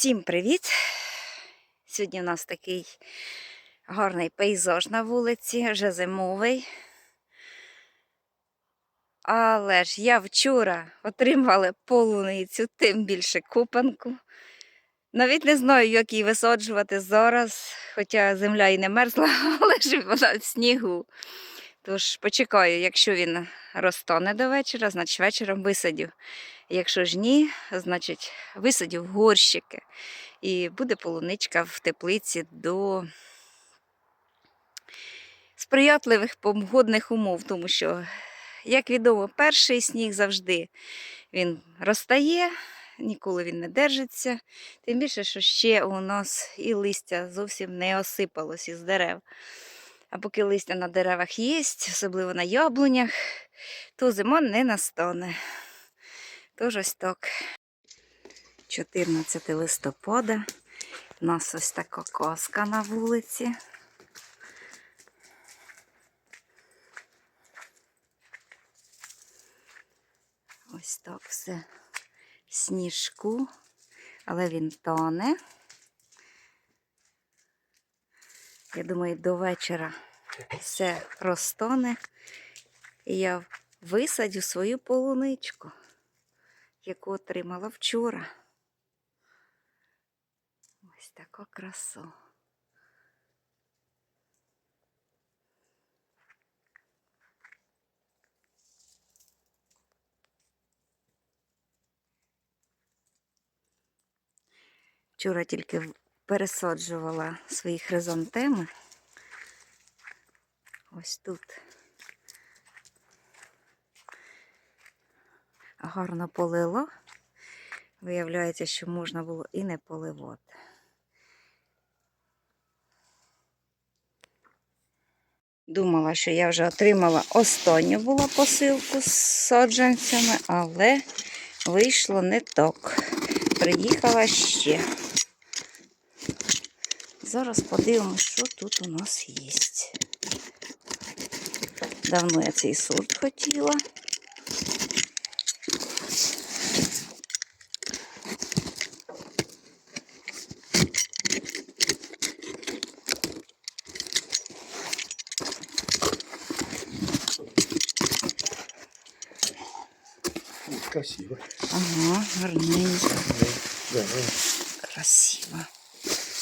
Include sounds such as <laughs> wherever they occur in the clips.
Всім привіт! Сьогодні у нас такий гарний пейзаж на вулиці, вже зимовий. Але ж я вчора отримала полуницю, тим більше купанку. Навіть не знаю, як її висаджувати зараз, хоча земля і не мерзла, <laughs> але ж вона в снігу. Тож почекаю, якщо він розтане до вечора, значить вечором висадю. Якщо ж ні, значить висадю в горщики. І буде полуничка в теплиці до сприятливих погодних умов, тому що, як відомо, перший сніг завжди він розтає, ніколи він не держиться. Тим більше, що ще у нас і листя зовсім не осипалось із дерев. А поки листя на деревах є, особливо на яблунях, то зима не настане. Тож ось так. 14 листопада. У нас ось така казка на вулиці. Ось так все сніжку, але він тоне. Я думаю, до вечора все розтоне. І я висадю свою полуничку, яку отримала вчора. Ось таку красу. Вчора тільки пересаджувала свої хризантеми. Ось тут. Гарно полило. Виявляється, що можна було і не поливати. Думала, що я вже отримала останню була посилку з саджанцями, але вийшло не так. Приїхала ще. Зараз подивимось, що тут у нас є. Давно я цей сорт хотіла. Красиво. Ага, гарненько, Да, красиво.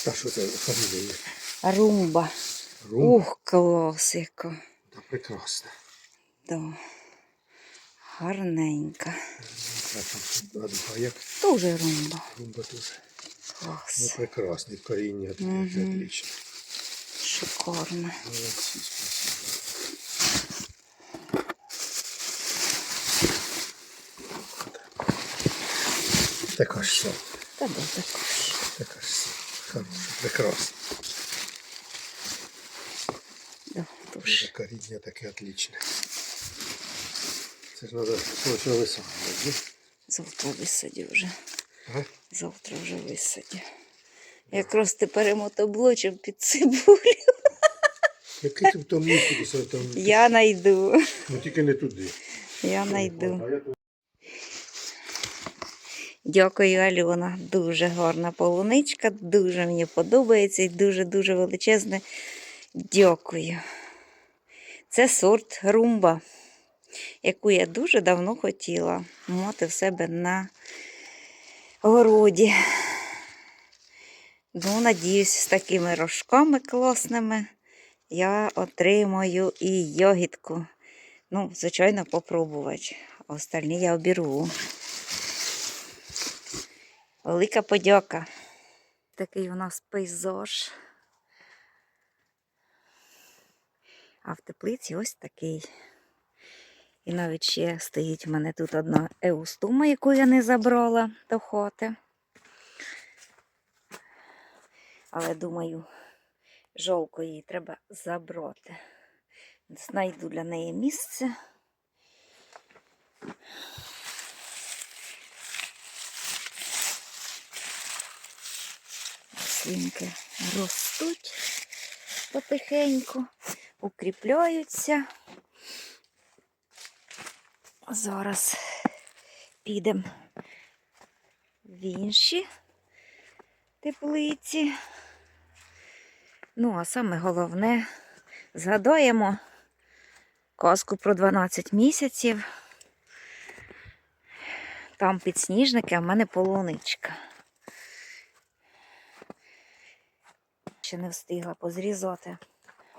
а що це фамілія? Румба. Рум? Ух, клас яка. Та прекрасно. Да. Гарненька. Дуже румба. румба. Ну, Клас. прекрасний, коріння Мгм. отлично. Шикарно. Молодці, спасибо. Така ж сам, Та да, також. така ж сам. Хороша, прекрасно. Да, Дуже коріння таке отличне. Це ж треба срочно висаджувати, ні? Завтра висадю вже. Ага. Завтра вже висадю. Якраз тепер мотоблочем під цибулю. Який ти там. Я найду. Ну тільки не туди. Я найду. Дякую, Альона. Дуже гарна полуничка, дуже мені подобається і дуже-дуже величезне. Дякую. Це сорт румба, яку я дуже давно хотіла мати в себе на городі. Ну, надіюсь, з такими рожками класними я отримаю і ягідку. Ну, звичайно, попробувати. Остальні я обірву. Велика подяка. Такий у нас пейзаж. А в теплиці ось такий. І навіть ще стоїть у мене тут одна еустума, яку я не забрала до хати. Але думаю, жовко її треба забрати. Знайду для неї місце. Рослинки ростуть потихеньку, укріпляються. Зараз підемо в інші теплиці. Ну, а саме головне, згадаємо казку про 12 місяців. Там підсніжники, а в мене полуничка. Ще не встигла позрізати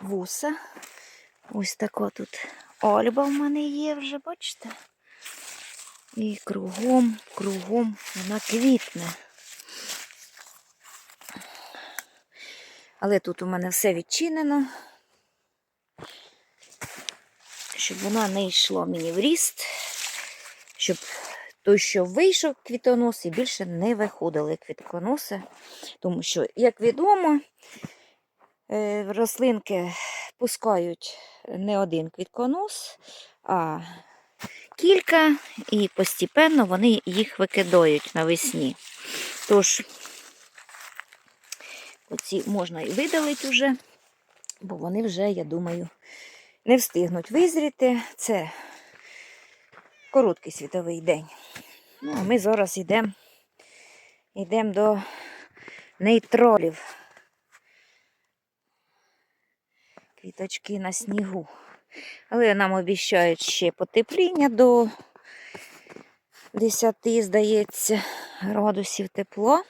вуса. Ось така тут ольба в мене є вже, бачите? І кругом, кругом вона квітне. Але тут у мене все відчинено, щоб вона не йшло мені в ріст, щоб той, що вийшов квітонос, і більше не виходили квітконоси. Тому що, як відомо, е, рослинки пускають не один квітконос, а кілька, і постепенно вони їх викидають навесні. Тож, оці можна і видалити вже, бо вони вже, я думаю, не встигнуть визріти. Це короткий світовий день. Ну, а ми зараз йдемо йдем до нейтролів. Квіточки на снігу. Але нам обіцяють ще потепління до 10, здається, градусів тепло.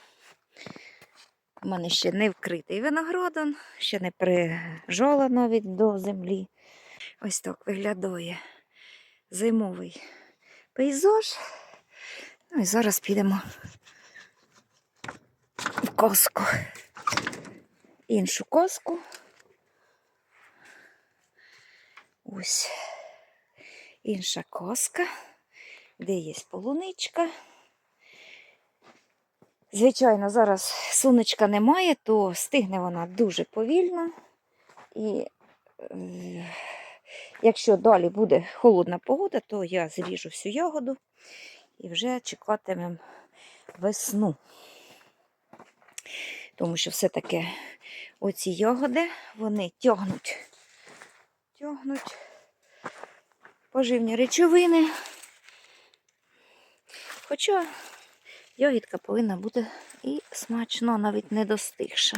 У мене ще не вкритий виноградан, ще не прижола навіть до землі. Ось так виглядає зимовий пейзаж. Ну і зараз підемо в коску. Іншу коску. Ось інша коска, де є полуничка. Звичайно, зараз сонечка немає, то стигне вона дуже повільно. І е, якщо далі буде холодна погода, то я зріжу всю ягоду і вже чекатимемо весну. Тому що все-таки оці ягоди, вони тягнуть, тягнуть поживні речовини. Хоча ягідка повинна бути і смачно, навіть не достигша.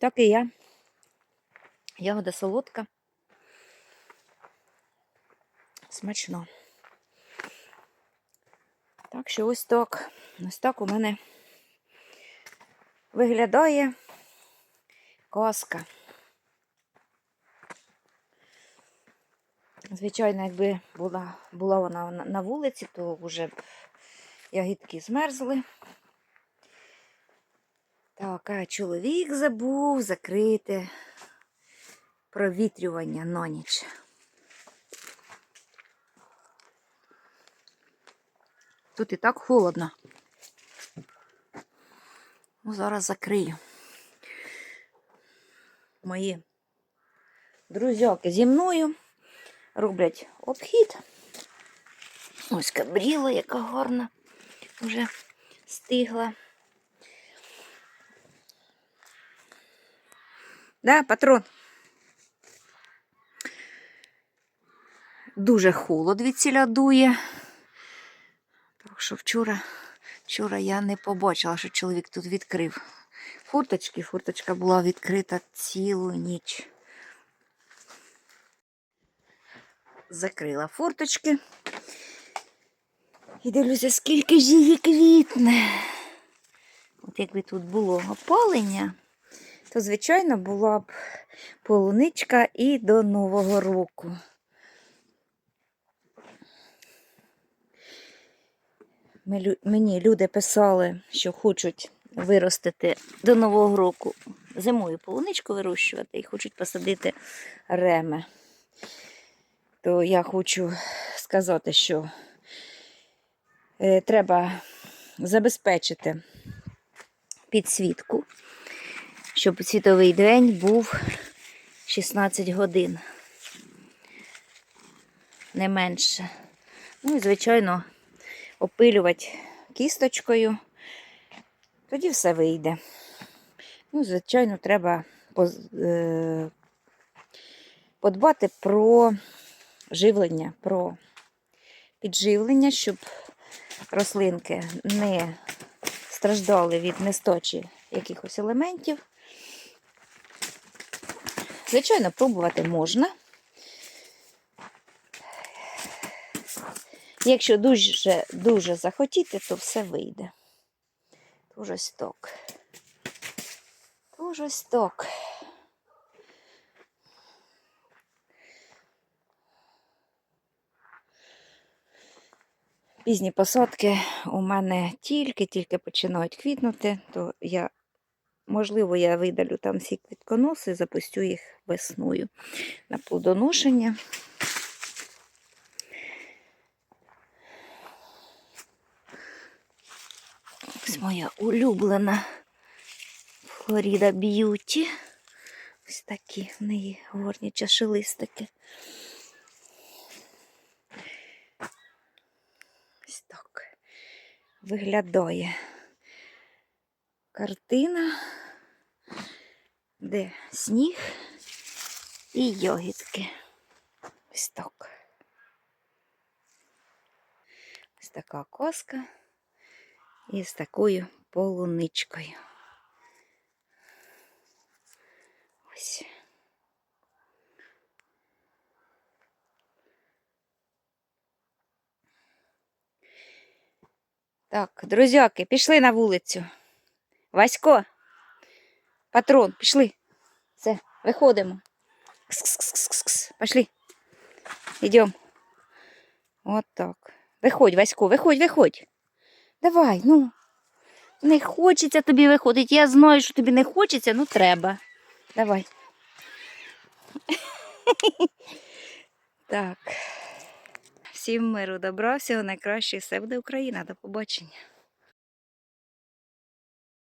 Так і я. Ягода солодка. Смачно. Так що ось так. Ось так у мене виглядає казка. Звичайно, якби була, була вона на- на вулиці, то вже б ягідки змерзли. Так, а чоловік забув закрити провітрювання на ніч. Тут і так холодно. Ну, зараз закрию. Мої друзяки зі мною роблять обхід. Ось кабріла, яка гарна, вже стигла. Да, патрон? Дуже холод від дує. Що вчора, вчора я не побачила, що чоловік тут відкрив фурточки. Фурточка була відкрита цілу ніч. Закрила фурточки. І дивлюся, скільки ж її квітне. От якби тут було опалення, то, звичайно, була б полуничка і до Нового року. Ми лю- Мені люди писали, що хочуть виростити до Нового року зимою полуничку вирощувати і хочуть посадити реми. То я хочу сказати, що е, треба забезпечити підсвітку, щоб світовий день був 16 годин. Не менше. Ну і, звичайно, опилювати кісточкою, тоді все вийде. Ну, звичайно, треба е, подбати про живлення, про підживлення, щоб рослинки не страждали від нестачі якихось елементів. Звичайно, пробувати можна. Якщо дуже, дуже захотіти, то все вийде. Тож ось так. Тож. Пізні посадки у мене тільки-тільки починають квітнути, то я, можливо, я видалю там всі квітконоси запустю їх весною на плодоношення. Ось моя улюблена Флоріда Б'юті. Ось такі в неї горні чашелистики. Ось так виглядає картина, де сніг і йогітки. Ось так. Ось така коска із такою полуничкою. Ось. Так, друзяки, пішли на вулицю. Васько, патрон, пішли. Все, виходимо. Кс-кс-кс-кс-кс. Пішли. Йдемо. От так. Виходь, Васько, виходь, виходь. Давай, ну. Не хочеться тобі виходити. Я знаю, що тобі не хочеться, ну треба. Давай. <laughs> Так. Всім миру, добра, всього найкращого. Все буде Україна. До побачення.